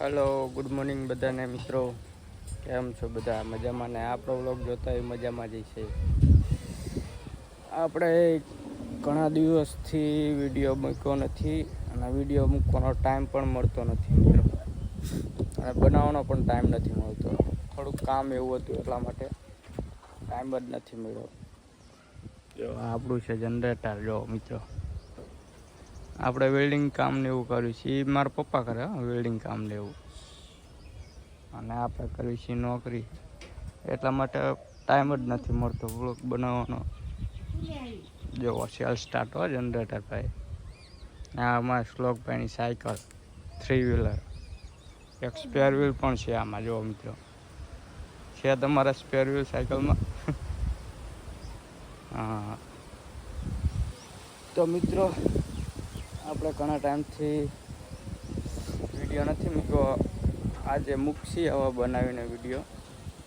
Hello good morning બધાને, મિત્રો. કેમ છો બધા? મજામાં ને? આપણો વ્લોગ જોતા હોય મજામાં જ છે આપણે ઘણા દિવસથી વીડિયો મૂક્યો નથી અને વીડિયો મૂકવાનો ટાઈમ પણ મળતો નથી, મિત્રો. અને બનાવવાનો પણ ટાઈમ નથી મળતો. થોડુંક કામ એવું હતું એટલા માટે ટાઈમ જ નથી મળ્યો. આપણું છે જનરેટર જો, મિત્રો. આપણે વેલ્ડિંગ કામ ને એવું કર્યું છે. એ મારા પપ્પા કરે વેલ્ડિંગ કામ ને એવું. અને આપણે કરવી છીએ નોકરી. એટલા માટે ટાઈમ જ નથી મળતો બ્લોક બનાવવાનો. જો સેલ સ્ટાર્ટ હોય જનરેટર ભાઈ આ અમારા શ્લોકભાઈની સાયકલ થ્રી વ્હીલર એક સ્પેર વ્હીલ પણ છે આમાં જો મિત્રો. છે તમારા સ્પેર વ્હીલ સાયકલમાં હા. તો મિત્રો આપણે ઘણા ટાઈમથી વીડિયો નથી મૂક્યો. આજે મૂકશી હવે બનાવીને વીડિયો.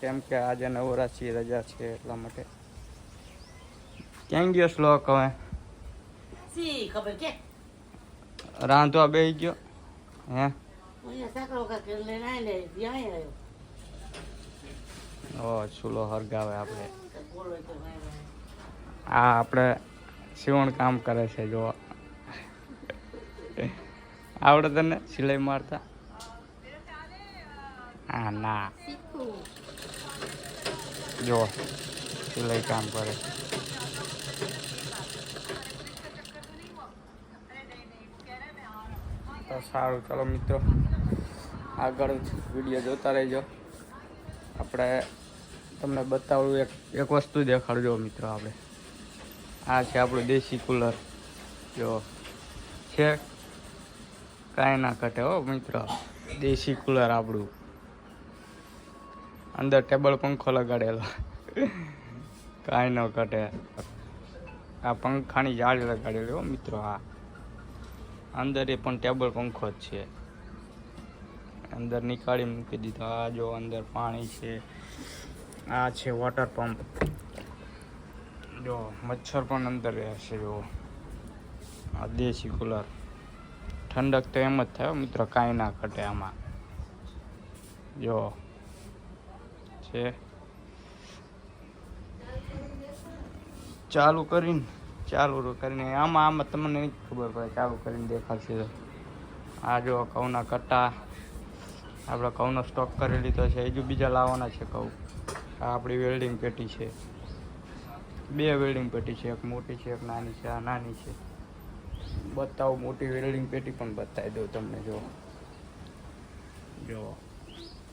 કેમ કે આજે નવરાશી રજા છે એટલા માટે. ક્યાં ગયો શ્લોક હવે? રાંધવા બેસી ગયો? હે? ઓ ચૂલો હરગાવે આપણે. આ આપણે સીવણ કામ કરે છે જો આવડે તને સિલાઈ મારતા? હા, ના. જો, સિલાઈ કામ કરે. સારું, ચાલો મિત્રો. આગળ વીડિયો જોતા રહેજો. આપણે તમને બતાવું એક એક વસ્તુ દેખાડજો મિત્રો આપણે. આ છે આપણું દેશી કુલર. જો, છે કાંઈ ના ઘટે હો મિત્ર. દેશી કુલર આપણું. અંદર ટેબલ પંખો લગાડેલો. કાંઈ ન ઘટે. આ પંખાની જાળ લગાડેલી હો મિત્રો આ. અંદર એ પણ ટેબલ પંખો જ છે. અંદર નીકાળી મૂકી દીધો. આ જો અંદર પાણી છે. આ છે વોટર પંપ જો મચ્છર પણ અંદર રહેશે જો. આ દેશી કુલર. ઠંડક તો એમ જ થાય મિત્ર, કાંઈ ના ઘટે આમાં. જો, છે. ચાલુ કરીને ચાલુ કરીને, આમાં આમાં તમને નહીં ખબર પડે ચાલુ કરીને દેખાડશે તો. આ જો ઘઉંના કટ્ટા, આપણે ઘઉંનો સ્ટોક કરી લીધો છે. હજુ બીજા લાવવાના છે ઘઉં. આ આપણી વેલ્ડિંગ પેટી છે. બે વેલ્ડિંગ પેટી છે, એક મોટી છે, એક નાની છે, આ નાની છે. બતાવું મોટી વેલ્ડિંગ પેટી પણ બતાવી દઉં તમને જો જો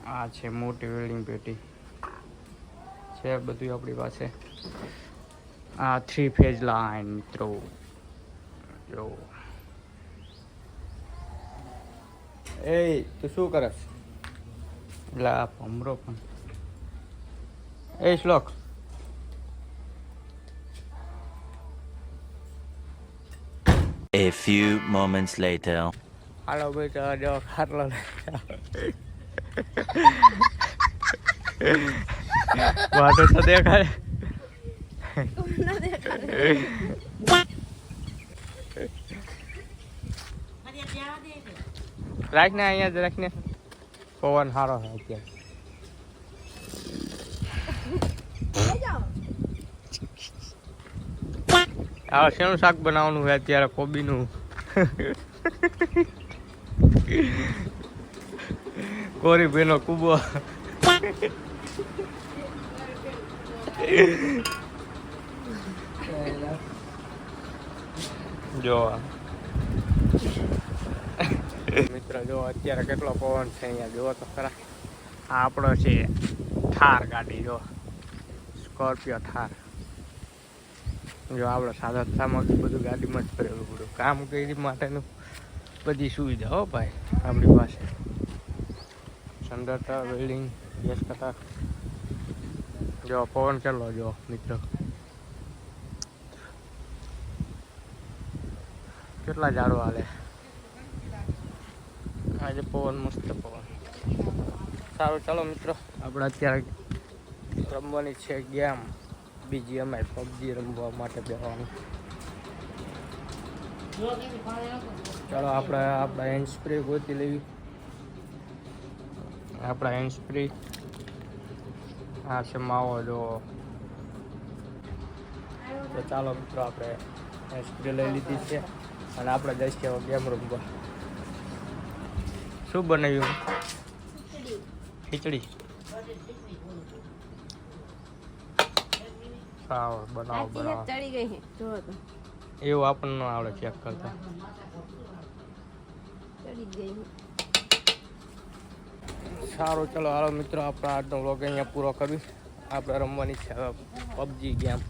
આ છે મોટી વેલ્ડિંગ પેટી. છે બધું આપણી પાસે. આ થ્રી ફેઝ લાઈન મિત્રો. જો એ તું શું કરસ? એટલે આ ભમરો પણ. એ શ્લોક. A few moments later. હાલો ભાઈ તો જો ખાટલો વાટો તો દેખાય મને ત્યાં દે કે રાખ ને અહીંયા જ રાખ ને પવન સારો છે અત્યારે આ શેનું શાક બનાવવાનું છે અત્યારે, કોબીનું? કોરી બેનો કુબો. જો મિત્ર, જો અત્યારે કેટલો પવન છે અહીંયા જુઓ તો ખરા. આ આપણો છે થાર ગાડી, જો. સ્કોર્પિયો થાર. જો આપણે સાદા સામગ્રી બધું ગાડીમાં જ ભરેલું બધું કામ કરી માટેનું બધી સુવિધા હો ભાઈ, આપણી પાસે. સંડરતા વેલ્ડિંગ ગેસ કટા જો, પવન કેટલો જો, મિત્ર? કેટલા ઝાડો હાલે? આજે પવન, મસ્ત પવન. સારું, ચાલો મિત્રો. આપણે અત્યારે રમવાની છે ગેમ. બીજી અમે પબજી રમવા માટે નાખો ચાલો, આપણે આપણા હેન્ડ સ્પ્રે ગોતી લેવી. આપણા હેન્ડ સ્પ્રી આ છે માવો જો તો ચાલો મિત્રો, આપણે હેન્ડ સ્પ્રી લઈ લીધી છે. અને આપણે જઈશ કે ગેમ રમવા. શું બનાવ્યું? ખીચડી. સાવ બનાવો બનાવો. ચડી ગઈ છે. જો તો. એવું આપણને ન આવડે ચેક કરતા. ચડી ગઈ સારું ચલો હાલો મિત્રો આપણે આજનો વ્લોગ અહીંયા પૂરો કરીશ. આપણે રમવાની છે પબજી ગેમ